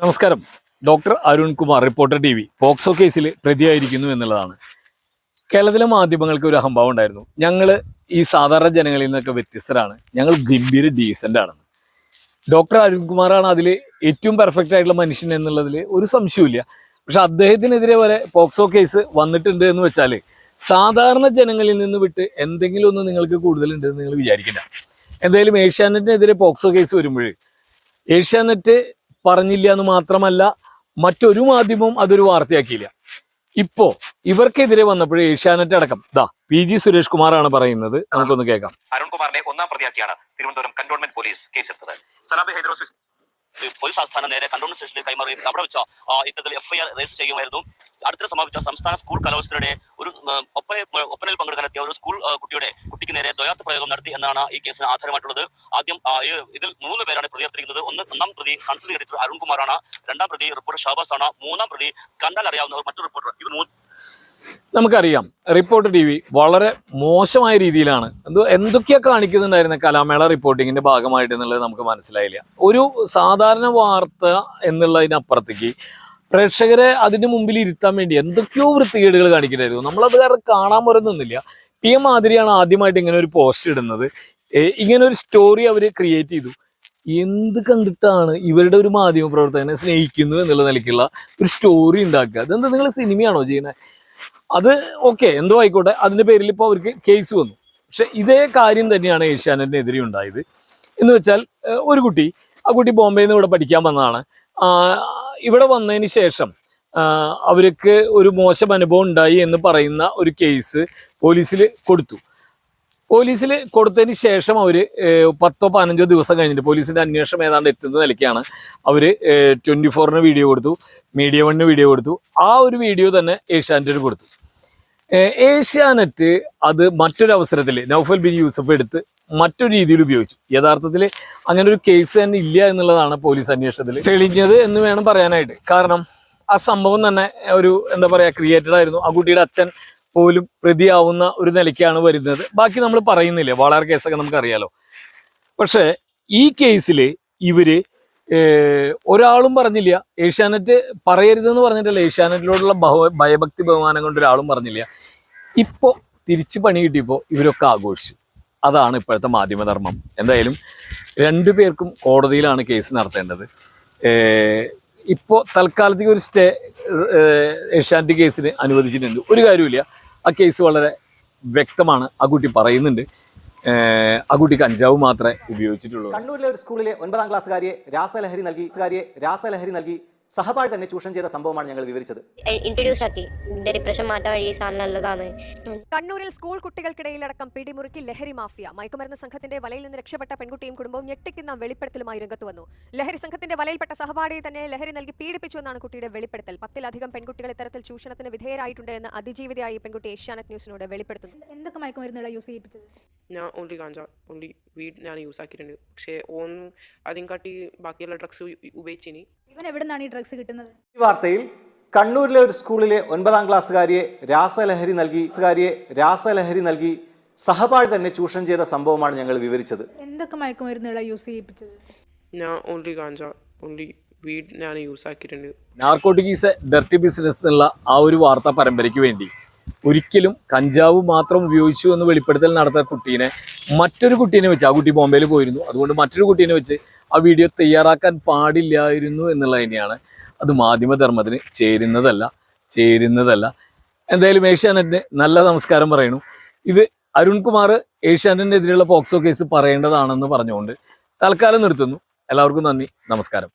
നമസ്കാരം. Doctor Arunkumar reporter T V. POCSO കേസിൽ പ്രതിയായിരിക്കുന്നു എന്നുള്ളതാണ്. കേരളത്തിലെ മാധ്യമങ്ങൾക്ക് ഒരു അഹംഭാവം ഉണ്ടായിരുന്നു. ഞങ്ങൾ ഈ സാധാരണ ജനങ്ങളിൽ നിന്നൊക്കെ വ്യത്യസ്തരാണ്. ഞങ്ങൾ ഗംഭീര ഡീസന്റ് ആണെന്ന് ഡോക്ടർ അരുൺകുമാറാണ് അതിൽ ഏറ്റവും പെർഫെക്റ്റ് ആയിട്ടുള്ള മനുഷ്യൻ എന്നുള്ളതിൽ ഒരു സംശയമില്ല പക്ഷെ അദ്ദേഹത്തിനെതിരെ വരെ പോക്സോ കേസ് വന്നിട്ടുണ്ട് എന്ന് വെച്ചാൽ സാധാരണ ജനങ്ങളിൽ നിന്ന് വിട്ട് എന്തെങ്കിലും ഒന്ന് നിങ്ങൾക്ക് കൂടുതലുണ്ടെന്ന് നിങ്ങൾ വിചാരിക്കില്ല എന്തായാലും ഏഷ്യാനെറ്റിനെതിരെ പോക്സോ കേസ് വരുമ്പോൾ ഏഷ്യാനെറ്റ് പറഞ്ഞില്ല എന്ന് മാത്രമല്ല മറ്റൊരു മാധ്യമവും അതൊരു വാർത്തയാക്കിയില്ല. ഇപ്പോ ഇവർക്കെതിരെ വന്നപ്പോഴേ ഏഷ്യാനെറ്റ് അടക്കം ദാ പി ജി സുരേഷ് കുമാറാണ് പറയുന്നത്. നമുക്കൊന്ന് കേൾക്കാം. അരുൺകുമാറിനെ ഒന്നാം പ്രതിയാക്കിയാണ് തിരുവനന്തപുരം കന്റോൺമെന്റ് പോലീസ് കേസെടുത്തത്. പോലീസ് ആസ്ഥാനം നേരെ കന്റോൺമെന്റ് സ്റ്റേഷനിൽ കൈമാറി അവിടെ വെച്ചാൽ ഇത്തരത്തിൽ എഫ്ഐആർ രജിസ്റ്റർ ചെയ്യുമായിരുന്നു. അടുത്തിടെ സമാപിച്ച. സംസ്ഥാന സ്കൂൾ കലോത്സവത്തിനിടെ ഒരു ഒപ്പന ഒപ്പനയിൽ പങ്കെടുക്കാനെത്തിയ ഒരു സ്കൂൾ കുട്ടിയുടെ കുട്ടിക്ക് നേരെ ദ്വയാർത്ഥ പ്രയോഗം നടത്തി എന്നാണ് ഈ കേസിന് ആധാരമായിട്ടുള്ളത്. ആദ്യം ഇതിൽ മൂന്ന് പേരാണ് പ്രതിയെടുത്തിരിക്കുന്നത് ഒന്ന് ഒന്നാം പ്രതി കൺസൽ എഡിറ്റർ അരുൺകുമാറാണ് രണ്ടാം പ്രതി റിപ്പോർട്ടർ ഷാബാസ് ആണ്. മൂന്നാം പ്രതി കണ്ടാൽ അറിയാവുന്ന മറ്റൊരു റിപ്പോർട്ടർ ഇത് നമുക്കറിയാം. റിപ്പോർട്ട് ടി വി വളരെ മോശമായ രീതിയിലാണ്. എന്തോ എന്തൊക്കെയാ കാണിക്കുന്നുണ്ടായിരുന്ന കലാമേള റിപ്പോർട്ടിങ്ങിന്റെ ഭാഗമായിട്ട് എന്നുള്ളത് നമുക്ക് മനസ്സിലായില്ല. ഒരു സാധാരണ വാർത്ത എന്നുള്ളതിനപ്പുറത്തേക്ക് പ്രേക്ഷകരെ അതിന് മുമ്പിൽ ഇരുത്താൻ വേണ്ടി എന്തൊക്കെയോ വൃത്തികേടുകൾ കാണിക്കണ്ടായിരുന്നു. നമ്മളത് കാരണം കാണാൻ പോലും നിന്നില്ല. പി എം മാതിരിയാണ് ആദ്യമായിട്ട് ഇങ്ങനെ ഒരു പോസ്റ്റ് ഇടുന്നത്. ഇങ്ങനെ ഒരു സ്റ്റോറി അവർ ക്രിയേറ്റ് ചെയ്തു. എന്ത് കണ്ടിട്ടാണ് ഇവരുടെ ഒരു മാധ്യമ പ്രവർത്തകനെ സ്നേഹിക്കുന്നു എന്നുള്ള നിലയ്ക്കുള്ള ഒരു സ്റ്റോറി ഉണ്ടാക്കുക? അതെന്താ നിങ്ങൾ സിനിമയാണോ ചെയ്യുന്നത്? അത് ഓക്കെ എന്തോ ആയിക്കോട്ടെ. അതിന്റെ പേരിൽ ഇപ്പോൾ അവർക്ക് കേസ് വന്നു. പക്ഷെ ഇതേ കാര്യം തന്നെയാണ് ഏഷ്യാനെറ്റിനെതിരെ ഉണ്ടായത്. എന്ന് വെച്ചാൽ ഒരു കുട്ടി ആ കുട്ടി ബോംബെയിൽ നിന്ന് ഇവിടെ പഠിക്കാൻ വന്നതാണ്. ഇവിടെ വന്നതിന് ശേഷം അവർക്ക് ഒരു മോശം അനുഭവം ഉണ്ടായി എന്ന് പറയുന്ന ഒരു കേസ് പോലീസിൽ കൊടുത്തു. പോലീസിൽ കൊടുത്തതിന് ശേഷം അവർ പത്തോ പതിനഞ്ചോ ദിവസം കഴിഞ്ഞിട്ട് പോലീസിന്റെ അന്വേഷണം ഏതാണ്ട് എത്തുന്ന നിലയ്ക്കാണ് അവർ ട്വന്റി ഫോറിന് വീഡിയോ കൊടുത്തു മീഡിയ വണ്ണിന് വീഡിയോ കൊടുത്തു ആ ഒരു വീഡിയോ തന്നെ ഏഷ്യാനെറ്റിന് കൊടുത്തു. ഏഷ്യാനെറ്റ് അത് മറ്റൊരവസരത്തിൽ നൗഫൽ ബിൻ യൂസഫ് എടുത്ത് മറ്റൊരു രീതിയിൽ ഉപയോഗിച്ചു. യഥാർത്ഥത്തിൽ അങ്ങനെ ഒരു കേസ് തന്നെ ഇല്ല എന്നുള്ളതാണ് പോലീസ് അന്വേഷണത്തിൽ തെളിഞ്ഞത് എന്ന് വേണം പറയാനായിട്ട്. കാരണം ആ സംഭവം തന്നെ ഒരു എന്താ പറയുക ക്രിയേറ്റഡ് ആയിരുന്നു. ആ കുട്ടിയുടെ അച്ഛൻ പോലും പ്രതിയാവുന്ന ഒരു നിലയ്ക്കാണ് വരുന്നത്. ബാക്കി നമ്മൾ പറയുന്നില്ല വളരെ കേസൊക്കെ നമുക്കറിയാലോ. പക്ഷേ ഈ കേസിൽ ഇവർ ഒരാളും പറഞ്ഞില്ല. ഏഷ്യാനെറ്റ് പറയരുതെന്ന് പറഞ്ഞിട്ടല്ല ഏഷ്യാനെറ്റിലോടുള്ള ഭയഭക്തി ബഹുമാനം കൊണ്ട് ഒരാളും പറഞ്ഞില്ല. ഇപ്പോൾ തിരിച്ച് പണി കിട്ടിയപ്പോൾ ഇവരൊക്കെ ആഘോഷിച്ചു. അതാണ് ഇപ്പോഴത്തെ മാധ്യമധർമ്മം. എന്തായാലും രണ്ടു പേർക്കും കോടതിയിലാണ് കേസ് നടത്തേണ്ടത്. ഇപ്പോൾ ഇപ്പോ തൽക്കാലത്തേക്ക് ഒരു സ്റ്റേ ഏഷ്യാനെറ്റ് കേസിന് അനുവദിച്ചിട്ടുണ്ട്. ഒരു കാര്യമില്ല ആ കേസ് വളരെ വ്യക്തമാണ്. ആ കുട്ടി പറയുന്നുണ്ട്. ആ കുട്ടി കഞ്ചാവ് മാത്രമേ ഉപയോഗിച്ചിട്ടുള്ളൂ. കണ്ണൂരിലെ ഒരു സ്കൂളിലെ ഒൻപതാം ക്ലാസ്സുകാരിയെ രാസലഹരി നൽകി. രാസലഹരി നൽകി. സഹപാഠി തന്നെ ചൂഷണം ചെയ്ത സംഭവമാണ് ഞങ്ങൾ വിവരിച്ചത്. ഇൻട്രൊഡ്യൂസ് ആക്കി. ഡിപ്രഷൻ മാറ്റാൻ വഴി ഈ സാധനം നല്ലതാണ്. കണ്ണൂരിൽ സ്കൂൾ കുട്ടികൾക്കിടയിലടക്കം പിടിമുറുക്കി ലഹരി മാഫിയ. മയക്കുമരുന്ന് സംഘത്തിന്റെ വലയിൽ നിന്ന് രക്ഷപ്പെട്ട പെൺകുട്ടിയും കുടുംബവും ഞെട്ടിക്കുന്ന വെളിപ്പെടുത്തലുമായി രംഗത്ത് വന്നു. ലഹരി സംഘത്തിന്റെ വലയിൽപ്പെട്ട സഹപാഠിയെ തന്നെ ലഹരി നൽകി പീഡിപ്പിച്ചുവെന്നാണ് കുട്ടിയുടെ വെളിപ്പെടുത്തൽ. പത്തിലധികം പെൺകുട്ടികൾ ഇത്തരത്തിൽ ചൂഷണത്തിന് വിധേയരായിട്ടുണ്ട് എന്ന് അതിജീവിതയായി ഈ പെൺകുട്ടി ഏഷ്യാനെറ്റ് ന്യൂസിനോട് വെളിപ്പെടുത്തുന്നു. എന്തൊക്കെ മയക്കുമരുന്നുകളാണ് യൂസ് ചെയ്യിപ്പിച്ചത്? ഞാൻ ഓൺലി ഗാഞ്ച ഓൺലി വീട് ഞാൻ യൂസ് ആക്കിയിട്ടുണ്ട്. പക്ഷേ ഓൺ അതിനെക്കാട്ടി ബാക്കിയുള്ള ഡ്രഗ്സ് ഉപയോഗിച്ചിനി. ഇവൻ എവിടെ നിന്നാണ് ഈ ഡ്രഗ്സ് കിട്ടുന്നത്? ഈ വാർത്തയിൽ കണ്ണൂരിലെ ഒരു സ്കൂളിലെ ഒൻപതാം ക്ലാസ്സുകാരിയെ രാസലഹരി നൽകി ക്ലാസ്സുകാരിയെ രാസലഹരി നൽകി സഹപാഠി തന്നെ ചൂഷണം ചെയ്ത സംഭവമാണ് ഞങ്ങൾ വിവരിച്ചത്. എന്തൊക്കെ മയക്കുമരുന്നുകളാണ് യൂസ് ചെയ്യിപ്പിച്ചത്? ഞാൻ ഓൺലി ഗാഞ്ച ഓൺലി വീട് ഞാൻ യൂസ് ആക്കിയിട്ടുണ്ട്. Narcotic is a dirty business എന്നുള്ള ആ ഒരു വാർത്താ പരമ്പരയ്ക്ക് വേണ്ടി. ഒരിക്കലും കഞ്ചാവ് മാത്രം ഉപയോഗിച്ചു എന്ന് വെളിപ്പെടുത്തൽ നടത്തുന്ന കുട്ടീനെ മറ്റൊരു കുട്ടീനെ വെച്ച് ആ കുട്ടി ബോംബെയിൽ പോയിരുന്നു. അതുകൊണ്ട് മറ്റൊരു കുട്ടീനെ വെച്ച് ആ വീഡിയോ തയ്യാറാക്കാൻ പാടില്ലായിരുന്നു എന്നുള്ളത് തന്നെയാണ് അത് മാധ്യമധർമ്മത്തിന് ചേരുന്നതല്ല ചേരുന്നതല്ല. എന്തായാലും ഏഷ്യാനെറ്റിന് നല്ല നമസ്കാരം പറയണു ഇത് അരുൺകുമാർ ഏഷ്യാനെറ്റിനെതിരെയുള്ള പോക്സോ കേസ് പറയേണ്ടതാണെന്ന് പറഞ്ഞുകൊണ്ട് തൽക്കാലം നിർത്തുന്നു. എല്ലാവർക്കും നന്ദി നമസ്കാരം.